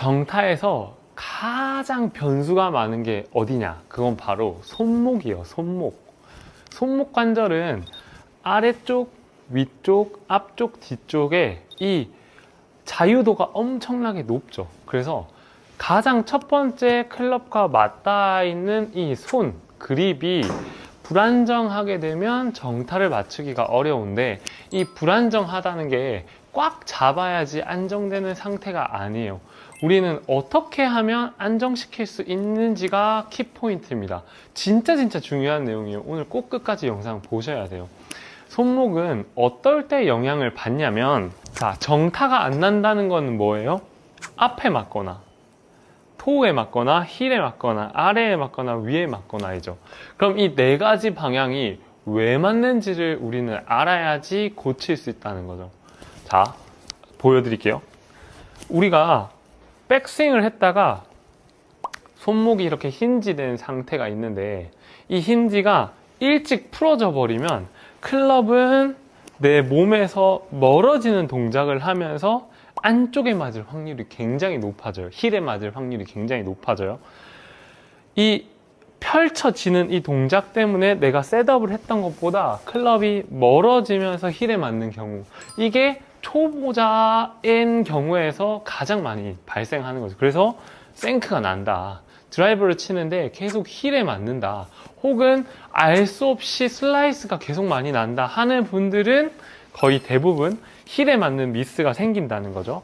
정타에서 가장 변수가 많은 게 어디냐? 그건 바로 손목이에요, 손목. 손목 관절은 아래쪽, 위쪽, 앞쪽, 뒤쪽에 이 자유도가 엄청나게 높죠. 그래서 가장 첫 번째 클럽과 맞닿아 있는 이 손, 그립이 불안정하게 되면 정타를 맞추기가 어려운데 이 불안정하다는 게 꽉 잡아야지 안정되는 상태가 아니에요. 우리는 어떻게 하면 안정시킬 수 있는지가 키포인트입니다. 진짜 진짜 중요한 내용이에요. 오늘 꼭 끝까지 영상 보셔야 돼요. 손목은 어떨 때 영향을 받냐면 자 정타가 안 난다는 거는 뭐예요? 앞에 맞거나 토에 맞거나 힐에 맞거나 아래에 맞거나 위에 맞거나이죠. 그럼 이 네 가지 방향이 왜 맞는지를 우리는 알아야지 고칠 수 있다는 거죠. 자 보여드릴게요. 우리가 백스윙을 했다가 손목이 이렇게 힌지된 상태가 있는데 이 힌지가 일찍 풀어져 버리면 클럽은 내 몸에서 멀어지는 동작을 하면서 안쪽에 맞을 확률이 굉장히 높아져요. 힐에 맞을 확률이 굉장히 높아져요. 이 펼쳐지는 이 동작 때문에 내가 셋업을 했던 것보다 클럽이 멀어지면서 힐에 맞는 경우 이게 초보자인 경우에서 가장 많이 발생하는 거죠. 그래서 생크가 난다. 드라이버를 치는데 계속 힐에 맞는다. 혹은 알 수 없이 슬라이스가 계속 많이 난다 하는 분들은 거의 대부분 힐에 맞는 미스가 생긴다는 거죠.